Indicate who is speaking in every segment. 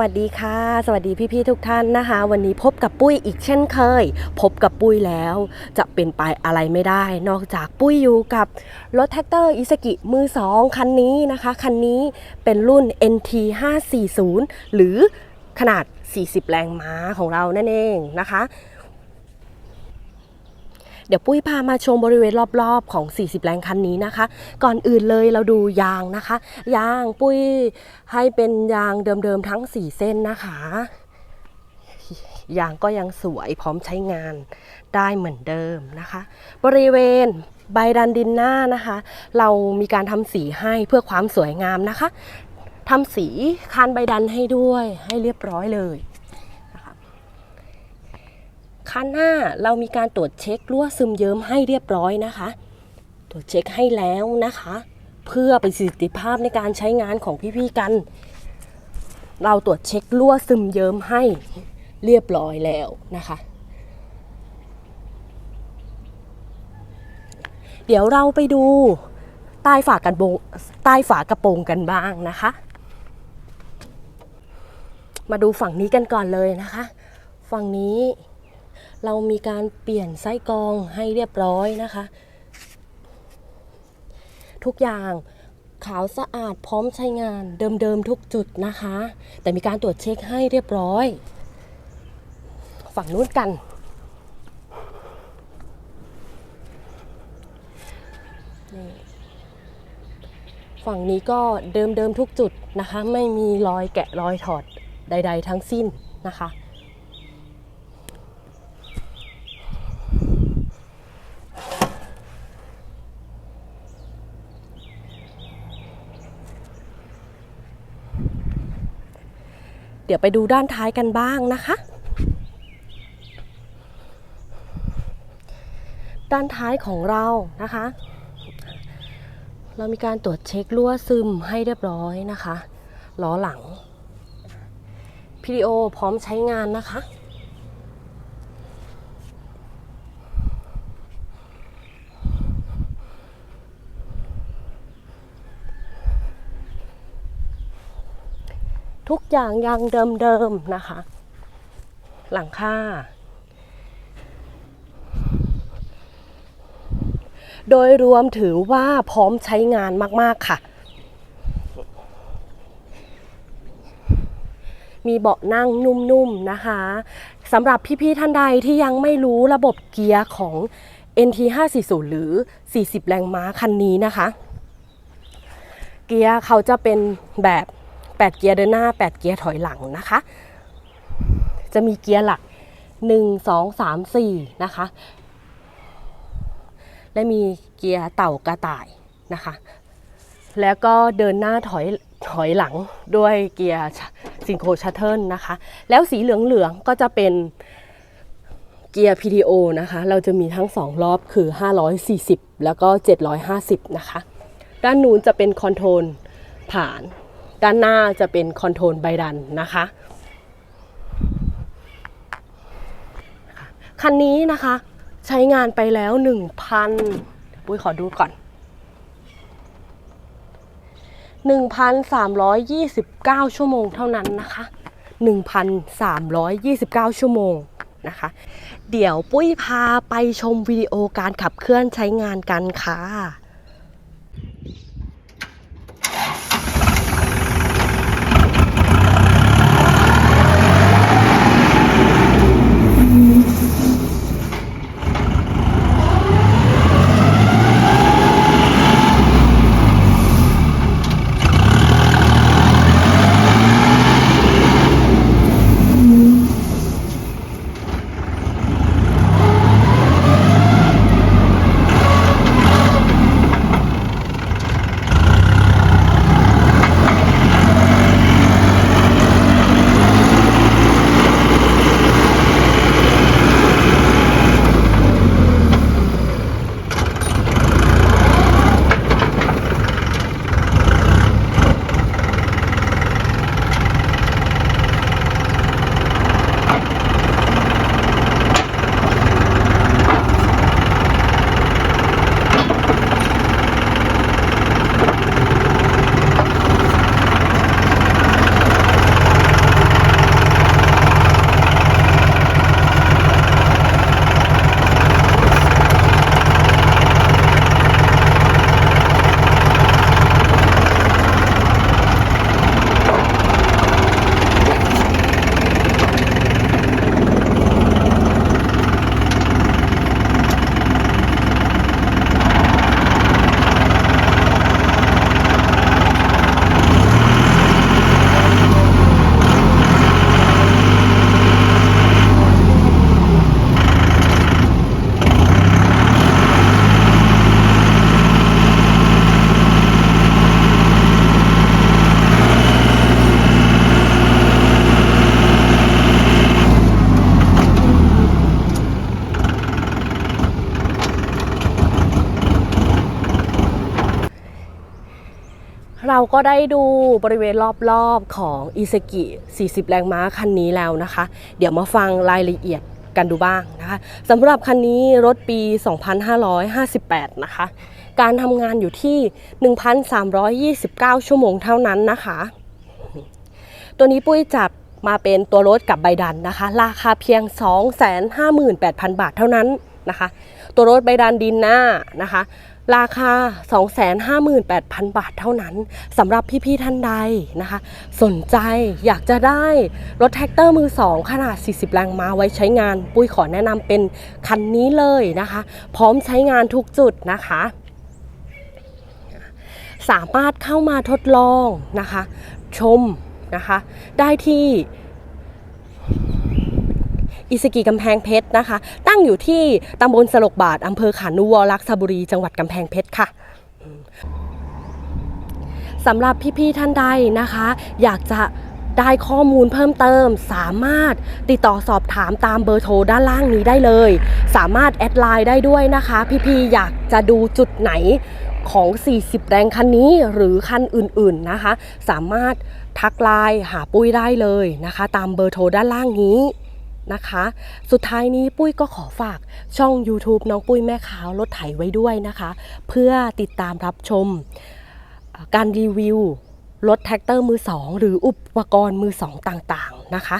Speaker 1: สวัสดีค่ะ สวัสดีพี่ๆทุกท่านนะคะ วันนี้พบกับปุ้ยอีกเช่นเคย พบกับปุ้ยแล้ว จะเป็นไปอะไรไม่ได้ นอกจากปุ้ยอยู่กับรถแท็กเตอร์อิสกิมือสองคันนี้นะคะ คันนี้เป็นรุ่น NT 540หรือขนาด 40 แรงม้าของเรานั่นเองนะคะ เดี๋ยวปุ้ยพามาชมบริเวณรอบๆของ 40 แรงคันนี้นะคะ ก่อนอื่นเลยเราดูยางนะคะ ยางปุ้ยให้เป็นยางเดิมๆทั้ง 4 เส้นนะคะ ยางก็ยังสวยพร้อมใช้งานได้เหมือนเดิมนะคะ บริเวณใบดันดินหน้านะคะ เรามีการทำสีให้เพื่อความสวยงามนะคะทำสีคานใบดันให้ด้วยให้เรียบร้อยเลย คันหน้าเรามีการตรวจเช็ครั่วซึมเยิ้มให้เรียบร้อยนะคะ ตรวจเช็คให้แล้วนะคะ เพื่อประสิทธิภาพในการใช้งานของพี่ๆกัน เราตรวจเช็ครั่วซึมเยิ้มให้เรียบร้อยแล้วนะคะ เดี๋ยวเราไปดูใต้ฝากันโปรงใต้ฝากระโปรงกันบ้างนะคะ มาดูฝั่งนี้กันก่อนเลยนะคะ ฝั่งนี้ เรามีการเปลี่ยนไส้กรองให้เรียบร้อยนะคะ ทุกอย่างขาวสะอาดพร้อมใช้งานเดิมๆทุกจุดนะคะ แต่มีการตรวจเช็คให้เรียบร้อย ฝั่งนู้นกัน ฝั่งนี้ก็เดิมๆทุกจุดนะคะ ไม่มีรอยแกะรอยถอดใด ๆ ทั้งสิ้นนะคะ เดี๋ยวไปดูด้านท้ายกันบ้างนะคะ ด้านท้ายของเรานะคะ เรามีการตรวจเช็ครั่วซึมให้เรียบร้อยนะคะล้อหลังวิดีโอพร้อมใช้งานนะคะ ทุกอย่างยังเดิมๆนะคะ หลังคาโดยรวมถือว่าพร้อมใช้งานมาก ๆ ค่ะ มีเบาะนั่งนุ่ม ๆ นะคะสำหรับพี่ ๆ ท่านใดที่ยังไม่รู้ระบบเกียร์ของ NT 540 หรือ 40 แรงม้าคันนี้นะคะ เกียร์เขาจะเป็นแบบ 8 เกียร์เดินหน้า 8 เกียร์ถอยหลังนะคะ จะมีเกียร์หลัก 1 2 3 4 นะคะ และมีเกียร์เต่ากระต่ายนะคะ แล้วก็เดินหน้าถอยถอยหลังด้วยเกียร์ซิงโครชัตเทิลนะคะ แล้วสีเหลืองๆก็จะเป็นเกียร์ PTO นะคะ เราจะมีทั้ง 2 รอบคือ 540 แล้วก็ 750 นะคะ ด้านนู้นจะเป็นคอนโทรลผ่าน ด้านหน้าจะเป็นคอนโทรลใบดันนะคะคันนี้นะคะใช้งานไปแล้ว 1,000ปุ้ยขอดูก่อน 1,329 ชั่วโมงเท่านั้นนะคะ 1,329 ชั่วโมงนะคะ เดี๋ยวปุ้ยพาไปชมวิดีโอการขับเคลื่อนใช้งานกันค่ะ เราก็ได้ดูบริเวณรอบๆของอิซกิ 40 แรงม้าคันนี้แล้วนะคะ เดี๋ยวมาฟังรายละเอียดกันดูบ้างนะคะสำหรับคันนี้รถปี 2558 นะคะ การทำงานอยู่ที่ 1,329 ชั่วโมงเท่านั้นนะคะ ตัวนี้ปุ้ยจับมาเป็นตัวรถกับใบดันนะคะ ราคาเพียง 258,000 บาทเท่านั้นนะคะ ตัวรถใบดันดินหน้านะคะ ราคา 258,000 บาทเท่านั้นสำหรับพี่ๆท่านใดนะคะ สนใจอยากจะได้รถแท็กเตอร์มือ2ขนาด 40 แรงม้าไว้ใช้งาน ปุ้ยขอแนะนำเป็นคันนี้เลยนะคะ พร้อมใช้งานทุกจุดนะคะสามารถเข้ามาทดลองนะคะ ชมนะคะ ได้ที่ อิสกิกำแพงเพชรนะคะ ตั้งอยู่ที่ตำบลสลกบาทอำเภอขานุวรักษบุรี จังหวัดกำแพงเพชรค่ะสำหรับพี่ๆท่านใดนะคะ อยากจะได้ข้อมูลเพิ่มเติม สามารถติดต่อสอบถามตามเบอร์โทรด้านล่างนี้ได้เลย สามารถแอดไลน์ได้ด้วยนะคะ พี่ๆอยากจะดูจุดไหนของ 40 แรงคันนี้หรือคันอื่นๆนะคะ สามารถทักไลน์หาปุ้ยได้เลยนะคะ ตามเบอร์โทรด้านล่างนี้ นะคะ สุดท้ายนี้ปุ้ยก็ขอฝากช่อง YouTube น้องปุ้ยแม่ขาวรถไถไว้ด้วยนะคะ เพื่อติดตามรับชมการรีวิวรถแท็กเตอร์มือสองหรืออุปกรณ์มือสองต่างๆนะคะ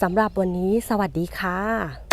Speaker 1: สำหรับวันนี้สวัสดีค่ะ